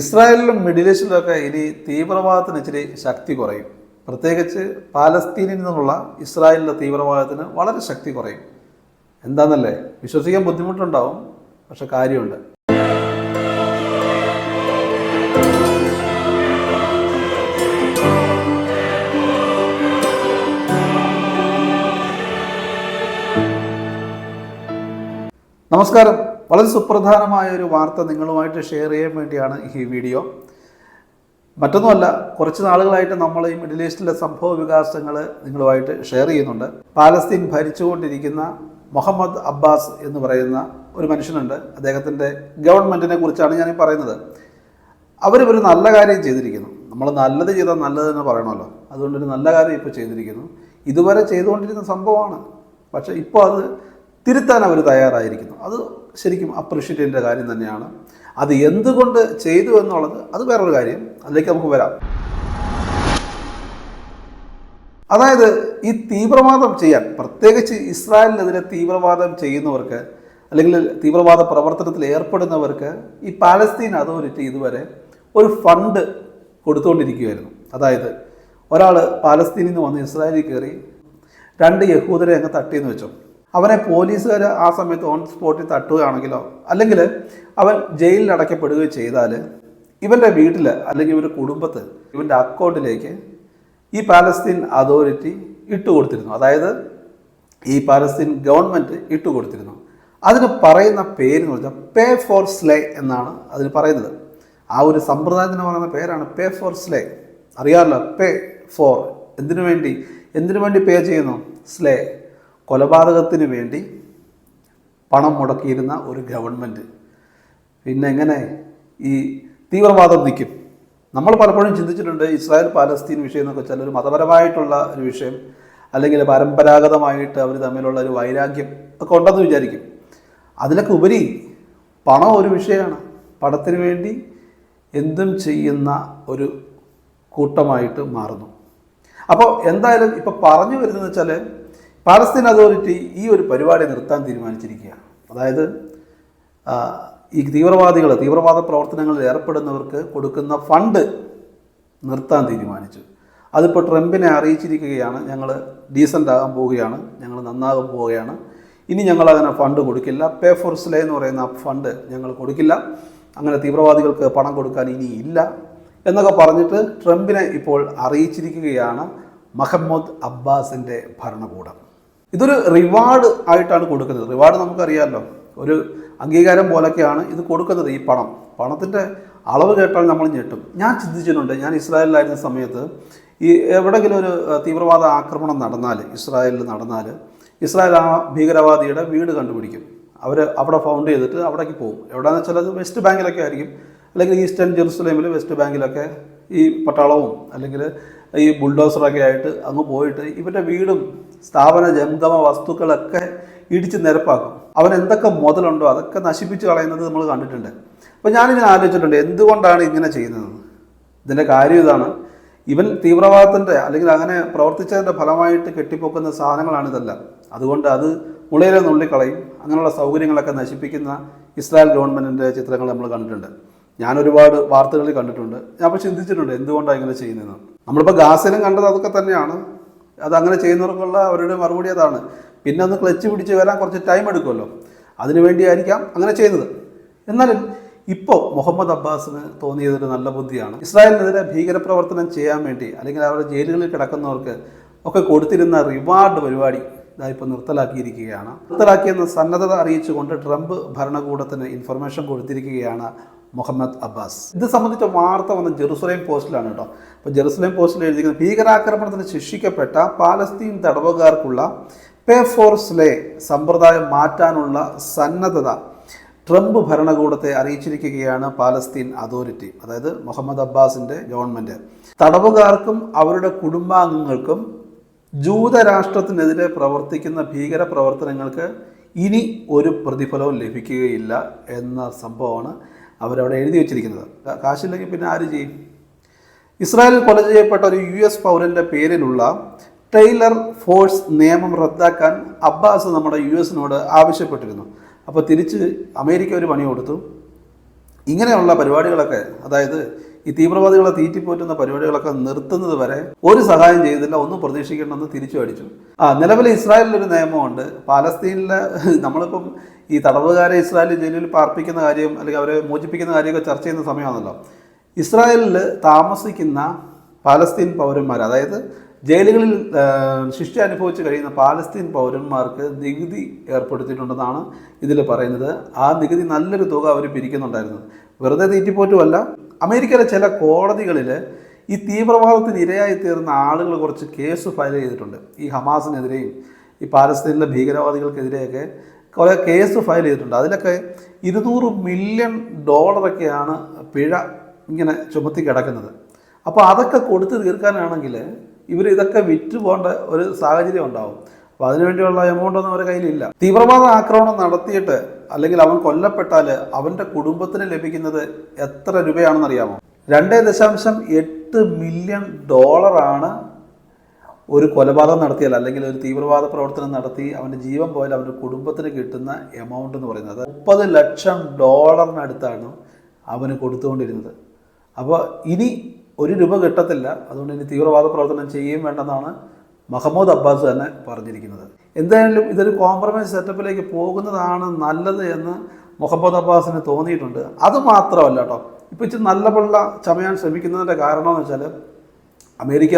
ഇസ്രായേലിലും middle ഈസ്റ്റിലൊക്കെ ഇനി തീവ്രവാദത്തിന് ഇച്ചിരി ശക്തി കുറയും. പ്രത്യേകിച്ച് പാലസ്തീനിൽ നിന്നുള്ള ഇസ്രായേലിലെ തീവ്രവാദത്തിന് വളരെ ശക്തി കുറയും. എന്താണെന്നല്ലേ വിശ്വസിക്കാൻ ബുദ്ധിമുട്ടുണ്ടാവും പക്ഷെ കാര്യമുണ്ട്. നമസ്കാരം. വളരെ സുപ്രധാനമായ ഒരു വാർത്ത നിങ്ങളുമായിട്ട് ഷെയർ ചെയ്യാൻ വേണ്ടിയാണ് ഈ വീഡിയോ മറ്റൊന്നുമല്ല കുറച്ച് നാളുകളായിട്ട് നമ്മൾ ഈ മിഡിൽ ഈസ്റ്റിലെ സംഭവ വികാസങ്ങൾ നിങ്ങളുമായിട്ട് ഷെയർ ചെയ്യുന്നുണ്ട്. പാലസ്തീൻ ഭരിച്ചുകൊണ്ടിരിക്കുന്ന മുഹമ്മദ് അബ്ബാസ് എന്ന് പറയുന്ന ഒരു മനുഷ്യനുണ്ട്. അദ്ദേഹത്തിന്റെ ഗവൺമെന്റിനെ കുറിച്ചാണ് ഞാൻ പറയുന്നത്. അവരൊരു നല്ല കാര്യം ചെയ്തിരിക്കുന്നു. നമ്മൾ നല്ലത് ചെയ്താൽ നല്ലതെന്ന് പറയണമല്ലോ. അതുകൊണ്ടൊരു നല്ല കാര്യം ഇപ്പോൾ ചെയ്തിരിക്കുന്നു. ഇതുവരെ ചെയ്തുകൊണ്ടിരുന്ന സംഭവമാണ്. പക്ഷേ ഇപ്പോൾ അത് തിരുത്താൻ അവർ തയ്യാറായിരിക്കുന്നു. അത് ശരിക്കും അപ്രിഷ്യേറ്റ് ചെയ്യേണ്ട കാര്യം തന്നെയാണ്. അത് എന്തുകൊണ്ട് ചെയ്തു എന്നുള്ളത് അത് വേറൊരു കാര്യം. അതിലേക്ക് നമുക്ക് വരാം. അതായത് ഈ തീവ്രവാദം ചെയ്യാൻ പ്രത്യേകിച്ച് ഇസ്രായേലിനെതിരെ തീവ്രവാദം ചെയ്യുന്നവർക്ക് അല്ലെങ്കിൽ തീവ്രവാദ പ്രവർത്തനത്തിൽ ഏർപ്പെടുന്നവർക്ക് ഈ പാലസ്തീൻ അതോറിറ്റി ഇതുവരെ ഒരു ഫണ്ട് കൊടുത്തുകൊണ്ടിരിക്കുകയായിരുന്നു. അതായത് ഒരാൾ പാലസ്തീനിൽ നിന്ന് വന്ന് ഇസ്രായേലിൽ കയറി രണ്ട് യഹൂദരെ അങ്ങ് തട്ടിയെന്ന് വെച്ചോ. അവനെ പോലീസുകാർ ആ സമയത്ത് ഓൺ സ്പോട്ടിൽ തട്ടുകയാണെങ്കിലോ അല്ലെങ്കിൽ അവൻ ജയിലിൽ അടയ്ക്കപ്പെടുകയോ ചെയ്താൽ ഇവന്റെ വീട്ടിൽ അല്ലെങ്കിൽ ഇവന്റെ കുടുംബത്ത് ഇവന്റെ അക്കൗണ്ടിലേക്ക് ഈ പാലസ്തീൻ അതോറിറ്റി ഇട്ടുകൊടുത്തിരുന്നു. അതായത് ഈ പാലസ്തീൻ ഗവൺമെന്റ് ഇട്ടുകൊടുത്തിരുന്നു. അതിന് പറയുന്ന പേര് എന്ന് വെച്ചാൽ പേ ഫോർ സ്ലേ എന്നാണ് അതിന് പറയുന്നത്. ആ ഒരു സമ്പ്രദായത്തിന് പറയുന്ന പേരാണ് പേ ഫോർ സ്ലേ അറിയാമല്ലോ പേ ഫോർ എന്തിനു വേണ്ടി? എന്തിനു വേണ്ടി പേ ചെയ്യുന്നു? സ്ലേ കൊലപാതകത്തിന് വേണ്ടി പണം മുടക്കിയിരുന്ന ഒരു ഗവൺമെന്റ് പിന്നെ എങ്ങനെ ഈ തീവ്രവാദം നിൽക്കും. നമ്മൾ പലപ്പോഴും ചിന്തിച്ചിട്ടുണ്ട് ഇസ്രായേൽ പാലസ്തീൻ വിഷയം എന്നൊക്കെ വെച്ചാൽ ഒരു മതപരമായിട്ടുള്ള ഒരു വിഷയം അല്ലെങ്കിൽ പരമ്പരാഗതമായിട്ട് അവർ തമ്മിലുള്ള ഒരു വൈരാഗ്യം ഒക്കെ ഉണ്ടെന്ന് വിചാരിക്കും. അതിലൊക്കെ ഉപരി പണം ഒരു വിഷയമാണ്. പണത്തിന് വേണ്ടി എന്തും ചെയ്യുന്ന ഒരു കൂട്ടമായിട്ട് മാറുന്നു. അപ്പോൾ എന്തായാലും ഇപ്പോൾ പറഞ്ഞു വരുന്നത് വെച്ചാൽ പാലസ്തീൻ അതോറിറ്റി ഈ ഒരു പരിപാടി നിർത്താൻ തീരുമാനിച്ചിരിക്കുകയാണ്. അതായത് ഈ തീവ്രവാദികൾ തീവ്രവാദ പ്രവർത്തനങ്ങളിൽ ഏർപ്പെടുന്നവർക്ക് കൊടുക്കുന്ന ഫണ്ട് നിർത്താൻ തീരുമാനിച്ചു. അതിപ്പോൾ ട്രംപിനെ അറിയിച്ചിരിക്കുകയാണ് ഞങ്ങൾ ഡീസന്റ് ആകാൻ പോവുകയാണ് ഞങ്ങൾ നന്നാകാൻ പോവുകയാണ്. ഇനി ഞങ്ങൾ അങ്ങനെ ഫണ്ട് കൊടുക്കില്ല. പേ ഫോർ സ്ലേ എന്ന് പറയുന്ന ഫണ്ട് ഞങ്ങൾ കൊടുക്കില്ല. അങ്ങനെ തീവ്രവാദികൾക്ക് പണം കൊടുക്കാൻ ഇനി ഇല്ല. എന്നൊക്കെ പറഞ്ഞിട്ട് ട്രംപിനെ ഇപ്പോൾ അറിയിച്ചിരിക്കുകയാണ് മഹമ്മദ് അബ്ബാസിന്റെ ഭരണകൂടം. ഇതൊരു റിവാർഡ് ആയിട്ടാണ് കൊടുക്കുന്നത്. റിവാർഡ് നമുക്കറിയാമല്ലോ ഒരു അംഗീകാരം പോലൊക്കെയാണ് ഇത് കൊടുക്കുന്നത് ഈ പണം. പണത്തിന്റെ അളവ് കേട്ടാൽ നമ്മൾ ഞെട്ടും. ഞാൻ ചിന്തിച്ചിട്ടുണ്ട് ഞാൻ ഇസ്രായേലിലായിരുന്ന സമയത്ത് ഈ എവിടെയെങ്കിലും ഒരു തീവ്രവാദ ആക്രമണം നടന്നാൽ ഇസ്രായേലിൽ നടന്നാൽ ഇസ്രായേൽ ആ ഭീകരവാദിയുടെ വീട് കണ്ടുപിടിക്കും. അവർ അവിടെ ഫൗണ്ട് ചെയ്തിട്ട് അവിടേക്ക് പോകും. എവിടെയാണെന്ന് വെച്ചാൽ അത് വെസ്റ്റ് ബാങ്കിലൊക്കെ ആയിരിക്കും. അല്ലെങ്കിൽ ഈസ്റ്റേൺ ജെറുസലേമിൽ വെസ്റ്റ് ബാങ്കിലൊക്കെ ഈ പട്ടാളവും അല്ലെങ്കിൽ ഈ ബുൾഡോസറൊക്കെ ആയിട്ട് അങ്ങ് പോയിട്ട് ഇവരുടെ വീടും സ്ഥാപന ജംഗമ വസ്തുക്കളൊക്കെ ഇടിച്ച് നിരപ്പാക്കും. അവൻ എന്തൊക്കെ മുതലുണ്ടോ അതൊക്കെ നശിപ്പിച്ച് കളയുന്നത് നമ്മൾ കണ്ടിട്ടുണ്ട്. അപ്പോൾ ഞാനിങ്ങനെ ആലോചിച്ചിട്ടുണ്ട് എന്തുകൊണ്ടാണ് ഇങ്ങനെ ചെയ്യുന്നത്? ഇതിന്റെ കാര്യം ഇതാണ്. ഇവൻ തീവ്രവാദത്തിന്റെ അല്ലെങ്കിൽ അങ്ങനെ പ്രവർത്തിച്ചതിന്റെ ഫലമായിട്ട് കെട്ടിപ്പൊക്കുന്ന സാധനങ്ങളാണ് ഇതെല്ലാം. അതുകൊണ്ട് അത് മുളയിലെ നുള്ളിക്കളയും അങ്ങനെയുള്ള സൗകര്യങ്ങളൊക്കെ നശിപ്പിക്കുന്ന ഇസ്രായേൽ ഗവൺമെന്റിന്റെ ചിത്രങ്ങൾ നമ്മൾ കണ്ടിട്ടുണ്ട്. ഞാൻ ഒരുപാട് വാർത്തകളിൽ കണ്ടിട്ടുണ്ട്. ഞാൻ അപ്പോൾ ചിന്തിച്ചിട്ടുണ്ട് എന്തുകൊണ്ടാണ് ഇങ്ങനെ ചെയ്യുന്നത്. നമ്മളിപ്പോൾ ഗാസിനും കണ്ടത് അതൊക്കെ തന്നെയാണ്. അത് അങ്ങനെ ചെയ്യുന്നവർക്കുള്ള അവരുടെ മറുപടി അതാണ്. പിന്നെ ഒന്ന് ക്ലച്ച് പിടിച്ച് വരാൻ കുറച്ച് ടൈം എടുക്കുമല്ലോ. അതിനു വേണ്ടിയായിരിക്കാം അങ്ങനെ ചെയ്യുന്നത്. എന്നാലും ഇപ്പോൾ മുഹമ്മദ് അബ്ബാസിന് തോന്നിയതൊരു നല്ല ബുദ്ധിയാണ്. ഇസ്രായേലിനെതിരെ ഭീകരപ്രവർത്തനം ചെയ്യാൻ വേണ്ടി അല്ലെങ്കിൽ അവരുടെ ജയിലുകളിൽ കിടക്കുന്നവർക്ക് ഒക്കെ കൊടുത്തിരുന്ന റിവാർഡ് പരിപാടി ഇതായിപ്പോൾ നിർത്തലാക്കിയിരിക്കുകയാണ്. നിർത്തലാക്കിയെന്ന് സന്നദ്ധത അറിയിച്ചുകൊണ്ട് ട്രംപ് ഭരണകൂടത്തിന് ഇൻഫർമേഷൻ കൊടുത്തിരിക്കുകയാണ് മുഹമ്മദ് അബ്ബാസ്. ഇത് സംബന്ധിച്ച വാർത്ത വന്ന ജെറുസലേം പോസ്റ്റിലാണ് കേട്ടോ. അപ്പോൾ ജെറുസലേം പോസ്റ്റിൽ എഴുതിയിരിക്കുന്നത് ഭീകരാക്രമണത്തിന് ശിക്ഷിക്കപ്പെട്ട പാലസ്തീൻ തടവുകാർക്കുള്ള പേ ഫോർ സമ്പ്രദായം മാറ്റാനുള്ള സന്നദ്ധത ട്രംപ് ഭരണകൂടത്തെ അറിയിച്ചിരിക്കുകയാണ് പാലസ്തീൻ അതോറിറ്റി അതായത് മുഹമ്മദ് അബ്ബാസിന്റെ ഗവൺമെന്റ് തടവുകാർക്കും അവരുടെ കുടുംബാംഗങ്ങൾക്കും ജൂതരാഷ്ട്രത്തിനെതിരെ പ്രവർത്തിക്കുന്ന ഭീകര പ്രവർത്തനങ്ങൾക്ക് ഇനി ഒരു പ്രതിഫലവും ലഭിക്കുകയില്ല എന്ന സംഭവമാണ് അവരവിടെ എഴുതി വെച്ചിരിക്കുന്നത്. കാശില്ലെങ്കിൽ പിന്നെ ആര് ചെയ്യും? ഇസ്രായേലിൽ കൊല ചെയ്യപ്പെട്ട ഒരു യു എസ് പൗരന്റെ പേരിലുള്ള ടൈലർ ഫോഴ്സ് നിയമം റദ്ദാക്കാൻ അബ്ബാസ് നമ്മുടെ യു എസിനോട് ആവശ്യപ്പെട്ടിരുന്നു. അപ്പോൾ തിരിച്ച് അമേരിക്ക ഒരു പണി കൊടുത്തു. ഇങ്ങനെയുള്ള പരിപാടികളൊക്കെ അതായത് ഈ തീവ്രവാദികളെ തീറ്റിപ്പോറ്റുന്ന പരിപാടികളൊക്കെ നിർത്തുന്നത് വരെ ഒരു സഹായം ചെയ്തില്ല ഒന്നും പ്രതീക്ഷിക്കണമെന്ന് തിരിച്ചു അടിച്ചു ആ നിലവിൽ ഇസ്രായേലിൽ ഒരു നിയമമുണ്ട്. പാലസ്തീനിലെ നമ്മളിപ്പം ഈ തടവുകാരെ ഇസ്രായേലിൽ ജയിലിൽ പാർപ്പിക്കുന്ന കാര്യം അല്ലെങ്കിൽ അവരെ മോചിപ്പിക്കുന്ന കാര്യമൊക്കെ ചർച്ച ചെയ്യുന്ന സമയമാണല്ലോ. ഇസ്രായേലിൽ താമസിക്കുന്ന പാലസ്തീൻ പൗരന്മാർ അതായത് ജയിലുകളിൽ ശിക്ഷ അനുഭവിച്ച് കഴിയുന്ന പാലസ്തീൻ പൗരന്മാർക്ക് നികുതി ഏർപ്പെടുത്തിയിട്ടുണ്ടെന്നാണ് ഇതിൽ പറയുന്നത്. ആ നികുതി നല്ലൊരു തുക അവർ പിരിക്കുന്നുണ്ടായിരുന്നു. വെറുതെ തീറ്റിപ്പോറ്റുമല്ല. അമേരിക്കയിലെ ചില കോടതികളിൽ ഈ തീവ്രവാദത്തിന് ഇരയായി തീർന്ന ആളുകൾ കുറച്ച് കേസ് ഫയൽ ചെയ്തിട്ടുണ്ട്. ഈ ഹമാസിനെതിരെയും ഈ പാലസ്തീനിലെ ഭീകരവാദികൾക്കെതിരെയൊക്കെ കുറേ കേസ് ഫയൽ ചെയ്തിട്ടുണ്ട്. അതിലൊക്കെ ഇരുന്നൂറ് മില്യൺ ഡോളറൊക്കെയാണ് പിഴ ഇങ്ങനെ ചുമത്തി കിടക്കുന്നത്. അപ്പോൾ അതൊക്കെ കൊടുത്തു തീർക്കാനാണെങ്കിൽ ഇവർ ഇതൊക്കെ വിറ്റ് പോകേണ്ട ഒരു സാഹചര്യം ഉണ്ടാവും. അപ്പോൾ അതിനുവേണ്ടിയുള്ള എമൗണ്ട് ഒന്നും അവരുടെ കയ്യിലില്ല. തീവ്രവാദ ആക്രമണം നടത്തിയിട്ട് അല്ലെങ്കിൽ അവൻ കൊല്ലപ്പെട്ടാൽ അവന്റെ കുടുംബത്തിന് ലഭിക്കുന്നത് എത്ര രൂപയാണെന്നറിയാമോ? രണ്ട് ദശാംശം എട്ട് മില്യൺ ഡോളറാണ് ഒരു കൊലപാതകം നടത്തിയാൽ അല്ലെങ്കിൽ ഒരു തീവ്രവാദ പ്രവർത്തനം നടത്തി അവന്റെ ജീവൻ പോയാൽ അവന്റെ കുടുംബത്തിന് കിട്ടുന്ന എമൗണ്ട് എന്ന് പറയുന്നത്. മുപ്പത് ലക്ഷം ഡോളറിനടുത്താണ് അവന് കൊടുത്തുകൊണ്ടിരുന്നത്. അപ്പോൾ ഇനി ഒരു രൂപ കിട്ടത്തില്ല. അതുകൊണ്ട് ഇനി തീവ്രവാദ പ്രവർത്തനം ചെയ്യുകയും വേണ്ടെന്നാണ് മഹമ്മൂദ് അബ്ബാസ് തന്നെ പറഞ്ഞിരിക്കുന്നത്. എന്തായാലും ഇതൊരു കോംപ്രമൈസ് സെറ്റപ്പിലേക്ക് പോകുന്നതാണ് നല്ലത് എന്ന് മുഹമ്മദ് അബ്ബാസിന് തോന്നിയിട്ടുണ്ട്. അത് മാത്രമല്ല കേട്ടോ ഇപ്പോൾ ഇച്ചിരി നല്ല പിള്ള ചമയാൻ ശ്രമിക്കുന്നതിന്റെ കാരണമെന്ന് വെച്ചാൽ അമേരിക്ക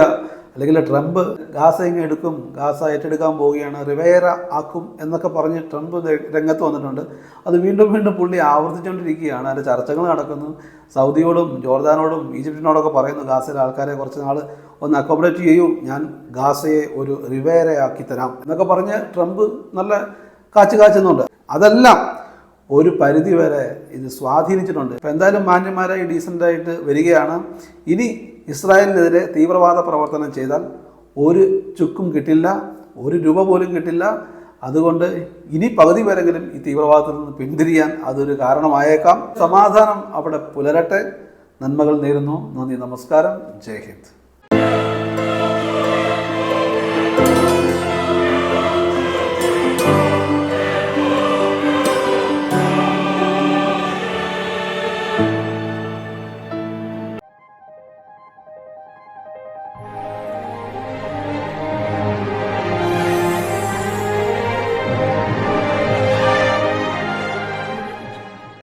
അല്ലെങ്കിൽ ട്രംപ് ഗാസ ഇങ്ങ് എടുക്കും ഗാസ ഏറ്റെടുക്കാൻ പോവുകയാണ് റിവേറ ആക്കും എന്നൊക്കെ പറഞ്ഞ് ട്രംപ് രംഗത്ത് വന്നിട്ടുണ്ട്. അത് വീണ്ടും വീണ്ടും പുള്ളി ആവർത്തിച്ചുകൊണ്ടിരിക്കുകയാണ് അതിന്റെ ചർച്ചകൾ നടക്കുന്നു. സൗദിയോടും ജോർദാനോടും ഈജിപ്തിനോടൊക്കെ പറയുന്നു ഗാസയിലെ ആൾക്കാരെ കുറച്ച് നാൾ ഒന്ന് അക്കോമഡേറ്റ് ചെയ്യൂ ഞാൻ ഗാസയെ ഒരു റിവേരയാക്കി തരാം എന്നൊക്കെ പറഞ്ഞ് ട്രംപ് നല്ല കാച്ചു കാച്ചുന്നുണ്ട് അതെല്ലാം ഒരു പരിധി വരെ ഇത് സ്വാധീനിച്ചിട്ടുണ്ട്. ഇപ്പം എന്തായാലും മാന്യന്മാരായി ഡീസന്റായിട്ട് വരികയാണ്. ഇനി ഇസ്രായേലിനെതിരെ തീവ്രവാദ പ്രവർത്തനം ചെയ്താൽ ഒരു ചുക്കും കിട്ടില്ല ഒരു രൂപ പോലും കിട്ടില്ല. അതുകൊണ്ട് ഇനി പകുതി വരെങ്കിലും ഈ തീവ്രവാദത്തിൽ നിന്ന് പിന്തിരിയാൻ അതൊരു കാരണമായേക്കാം. സമാധാനം അവിടെ പുലരട്ടെ. നന്മകൾ നേരുന്നു. നന്ദി നമസ്കാരം. ജയ് ഹിന്ദ്.